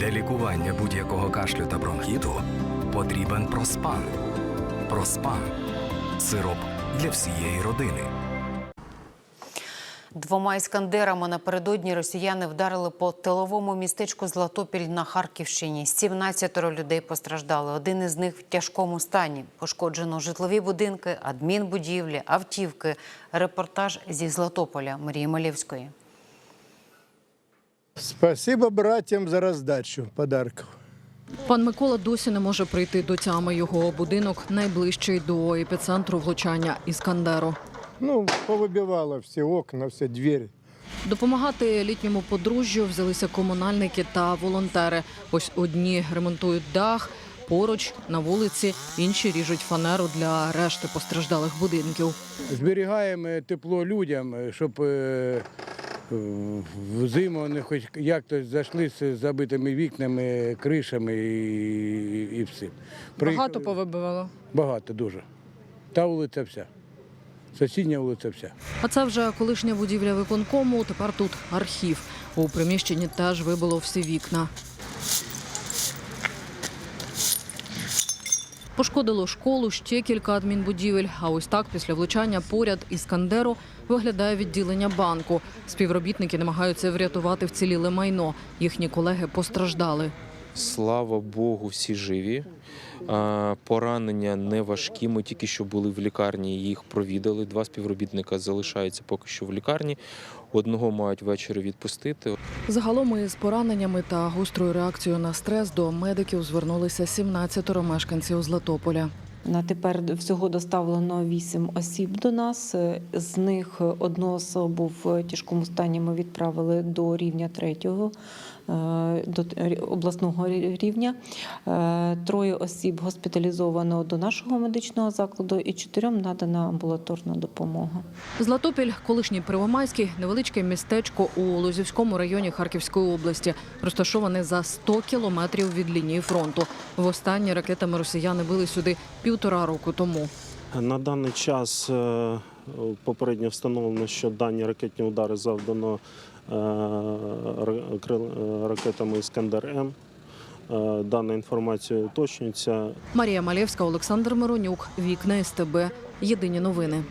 Для лікування будь-якого кашлю та бронхіту потрібен проспан. Проспан сироп для всієї родини. Двома іскандерами напередодні росіяни вдарили по тиловому містечку Златопіль на Харківщині. 17 людей постраждали. Один із них в тяжкому стані. Пошкоджено житлові будинки, адмінбудівлі, автівки. Репортаж зі Златополя Марії Малєвської. Спасибо братьям за роздачу подарків. Пан Микола досі не може прийти до тями. Його будинок найближчий до епіцентру влучання Іскандеру. Ну, повибивало всі окна, всі двері. Допомагати літньому подружжю взялися комунальники та волонтери. Ось одні ремонтують дах, поруч на вулиці, інші ріжуть фанеру для решти постраждалих будинків. Зберігаємо тепло людям, щоб е, в зиму вони хоч як-то зайшли з забитими вікнами, кришами і, і всім. Приїхали- повибивало. Багато дуже. Та вулиця вся. Сусідня вулиця вся. А це вже колишня будівля виконкому. Тепер тут архів. У приміщенні теж вибило всі вікна. Пошкодило школу, ще кілька адмінбудівель. А ось так після влучання поряд Іскандеру виглядає відділення банку. Співробітники намагаються врятувати вціліле майно. Їхні колеги постраждали. Слава Богу, всі живі. Поранення не важкі. Ми тільки що були в лікарні, їх провідали. Два співробітника залишаються поки що в лікарні. Одного мають ввечері відпустити. Загалом із пораненнями та гострою реакцією на стрес до медиків звернулися 17 мешканців Златополя. На тепер всього доставлено 8 осіб до нас. З них одну особу в тяжкому стані ми відправили до рівня третього, е, до обласного рівня. Е, Троє осіб госпіталізовано до нашого медичного закладу і чотирьом надана амбулаторна допомога. Златопіль, колишній Первомайський, невеличке містечко у Лозівському районі Харківської області, розташоване за 100 кілометрів від лінії фронту. Востаннє ракетами росіяни били сюди півтора року тому. На даний час е, попередньо встановлено, що дані ракетні удари завдано е, е, ракетами Іскандер М. Дана інформація уточнюється. Марія Малєвська, Олександр Миронюк, Вікна СТБ. Єдині новини.